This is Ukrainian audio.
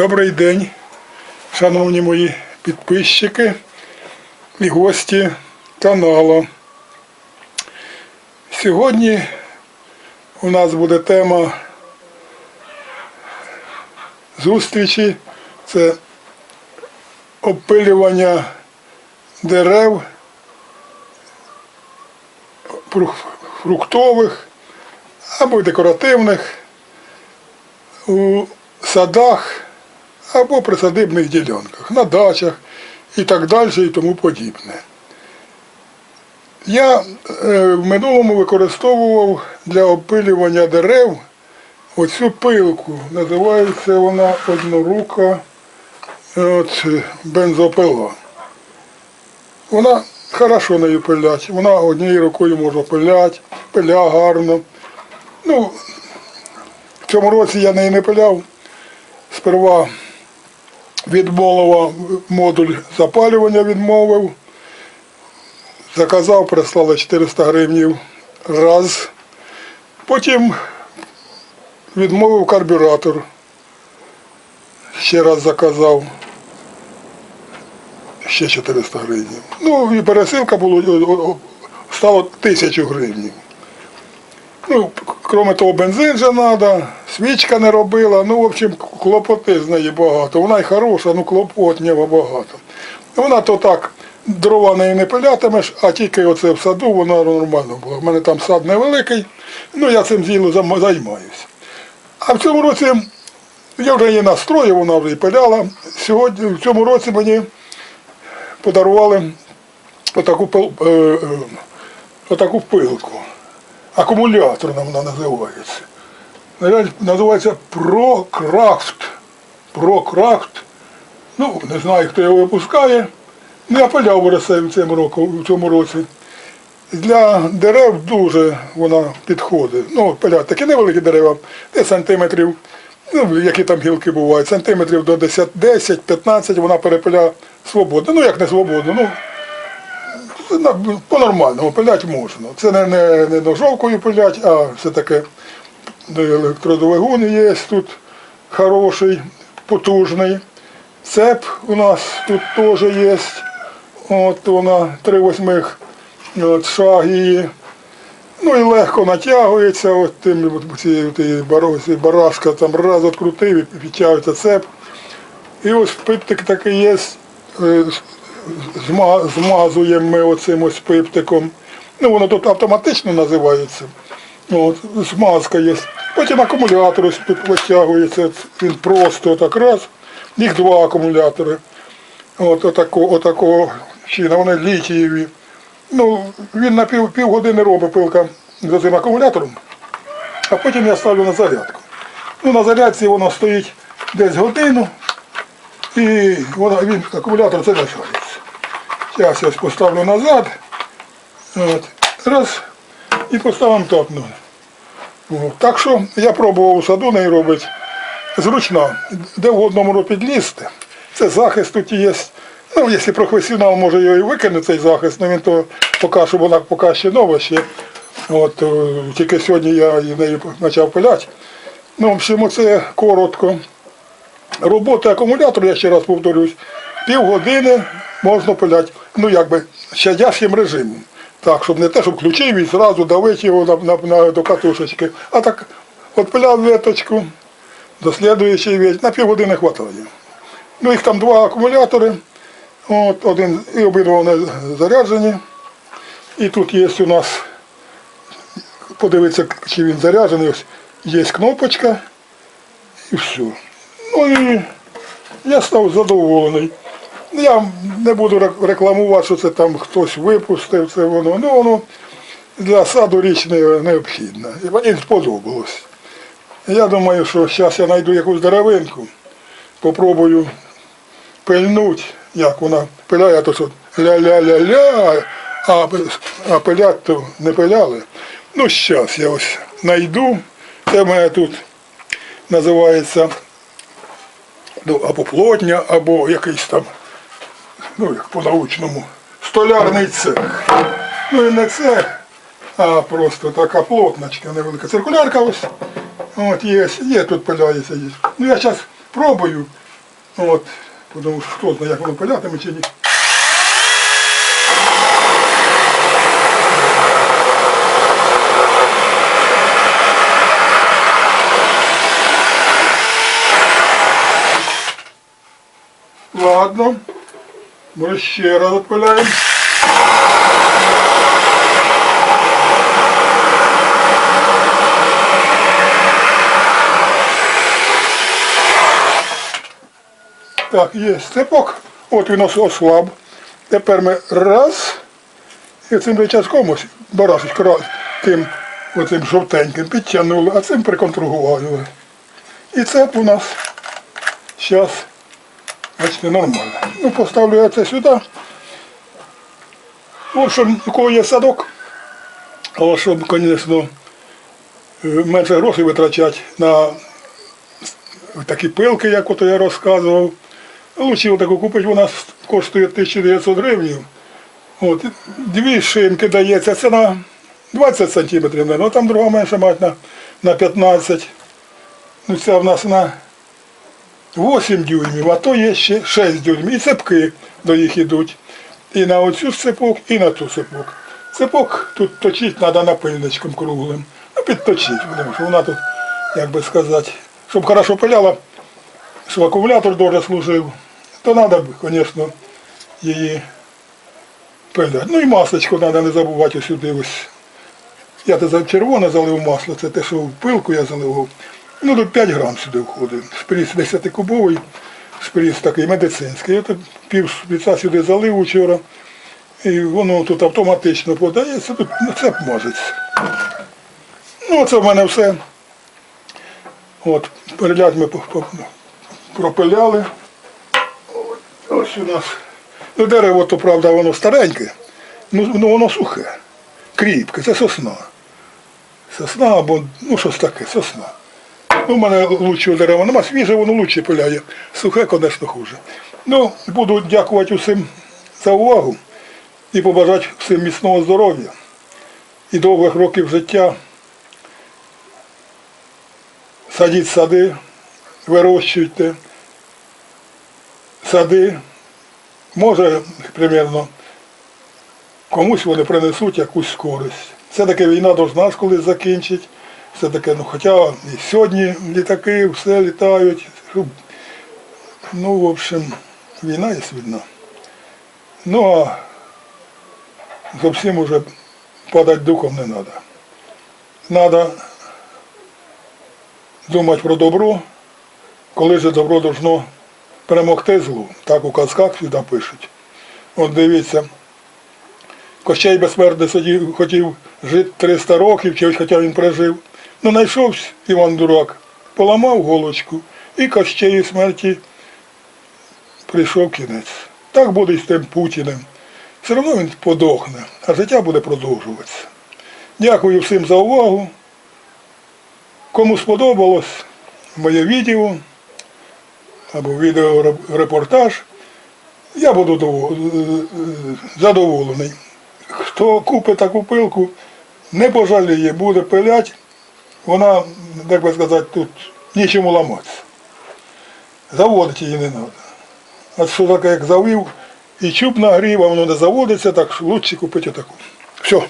Добрий день, шановні мої підписчики і гості каналу. Сьогодні у нас буде тема зустрічі. Це опилювання дерев фруктових або декоративних у садах або присадибних ділянках, на дачах і так далі і тому подібне. Я е, в минулому використовував для опилювання дерев оцю пилку. Називається вона однорука е, от, бензопила. Вона хорошо нею пилять. Вона однією рукою може пиляти, пиля гарно. Ну, в цьому році я неї не пиляв. Сперва відмовила модуль запалювання відмовив. Заказав, прислали 400 гривнів раз. Потім відмовив карбюратор. Ще раз заказав. Ще 400 гривень. Ну і пересилка була, стало 1000 гривень. Ну, крім того, бензин же треба, свічка не робила, ну, в общем, клопоти з неї багато. Вона й хороша, ну клопотнєва багато. Вона то так, дрова неї не пилятимеш, а тільки оце в саду вона нормально була. У мене там сад невеликий, ну я цим ділом займаюся. А в цьому році я вже її настроїв, вона вже і пиляла. Сьогодні, в цьому році мені подарували отаку, е, е, отаку пилку. Акумуляторна вона називається. Називається ProCraft. ProCraft. Ну, не знаю, хто його випускає. Ну, я пиляв в цьому, цьому році. Для дерев дуже вона підходить. Ну, пилять такі невеликі дерева, де сантиметрів, ну, які там гілки бувають, сантиметрів до 10, 10-15 вона перепиляє свободно. Ну, як не свободно, ну, по-нормальному пилять можна. Це не, не, не ножовкою пилять, а все таке електродвигун є тут хороший, потужний. Цеп у нас тут теж є. От вона 3 восьмих шаг її. Ну і легко натягується, от тим от, тією баро- барашка там раз відкрутив і підтягується цеп. І ось пиптик такий є, е, змазуємо ми оцим ось пиптиком. Ну, воно тут автоматично називається. От, змазка є. Потім акумулятор витягується, він просто так раз. Їх два акумулятори. От отако, отакого чина, вони літієві. Ну, він на пів, півгодини робить пилка за цим акумулятором, а потім я ставлю на зарядку. Ну, на зарядці воно стоїть десь годину, і вона, він, акумулятор це. Зараз я ось поставлю назад. От, раз, і поставимо так. Так що я пробував у саду неї робити. Зручна. Де вгодно можу підлізти. Це захист тут є. Ну, якщо професіонал може його і викине цей захист, ну він то поки що вона поки ще нова ще. От, е, тільки сьогодні я нею почав пиляти. Ну, в общем, це коротко. Робота акумулятора, я ще раз повторюсь, півгодини можна пиляти, ну якби щадящим режимом. Так, щоб не те, щоб включив і зразу давити його на, на, на, до катушечки. А так, от веточку, до слідуючої вечір, на півгодини хватає. Ну, їх там два акумулятори, от, один, і обидва вони заряджені. І тут є у нас, подивитися, чи він заряджений, ось є кнопочка і все. Ну і я став задоволений. Я не буду рекламувати, що це там хтось випустив, це воно. Ну воно для саду річ не, необхідна. І мені сподобалось. Я думаю, що зараз я знайду якусь деревинку, попробую пильнуть, як вона пиляє, то що ля-ля-ля-ля, а, а пилять то не пиляли. Ну, зараз я ось знайду. Це в мене тут називається ну, або плотня, або якийсь там, ну як по-научному, столярний цех. Ну і не цех, а просто така плотночка невелика. Циркулярка ось. От є, є тут пиляється. Є. Ну я зараз пробую От, тому що хто знає, як воно пилятиме чи ні. Ладно. Може ще раз відпиляємо. Так, є степок. От він ос- ослаб. Тепер ми раз. І цим речаском ось барашечко раз, тим оцим жовтеньким підтягнули, а цим приконтрагували. І це у нас зараз бачите, нормально. Ну, поставлю я це сюди. От щоб у кого є садок, але щоб, звісно, менше грошей витрачати на такі пилки, як ото я розказував. Лучше таку купити, вона коштує 1900 гривень. От, дві шинки дається, це на 20 сантиметрів, ну там друга менша мать на, на 15. Ну ця в нас на 8 дюймів, а то є ще 6 дюймів. І цепки до їх йдуть. І на оцю цепок, і на ту цепок. Цепок тут точити треба напильничком круглим. Ну, підточити, тому що вона тут, як би сказати, щоб хорошо пиляла, щоб акумулятор добре служив, то треба, звісно, її пиляти. Ну і масличко треба не забувати сюди ось. Я за червоне залив масло, це те, що в пилку я заливав. Ну, тут 5 грам сюди входить. Шприц 10-кубовий, шприц такий медицинський. Я тут пів шприца сюди залив учора. І воно тут автоматично подається, тут ну, це мажеться. Ну, це в мене все. От, переляд ми пропиляли. Ось у нас. Ну, дерево, то правда, воно стареньке, ну, ну воно сухе, кріпке, це сосна. Сосна або, ну щось таке, сосна. Ну, у мене лучшого дерева нема, свіже, воно лучше пиляє. Сухе, звісно, хуже. Ну, буду дякувати усім за увагу і побажати всім міцного здоров'я і довгих років життя. Садіть сади, вирощуйте сади. Може, примірно, комусь вони принесуть якусь користь. Все-таки війна должна нас колись закінчити. Все-таки, ну, хоча і сьогодні літаки все літають. Ну, в общем, війна є війна. Ну а зовсім уже падати духом не треба. Треба думати про добро, коли же добро должно перемогти злу. Так у казках сюди пишуть. От дивіться, Кощей безсмертний сидів, хотів жити 300 років, чи хоча він прожив. Ну, знайшовся Іван Дурак, поламав голочку і Кощею смерті прийшов кінець. Так буде з тим Путіним. Все одно він подохне, а життя буде продовжуватися. Дякую всім за увагу. Кому сподобалось моє відео або відеорепортаж, я буду е, е, задоволений. Хто купить таку пилку, не пожаліє, буде пилять, вона, як би сказати, тут нічому ламатися. Заводити її не треба. А що таке, як завів, і чуб нагрів, а воно не заводиться, так краще купити таку. Все.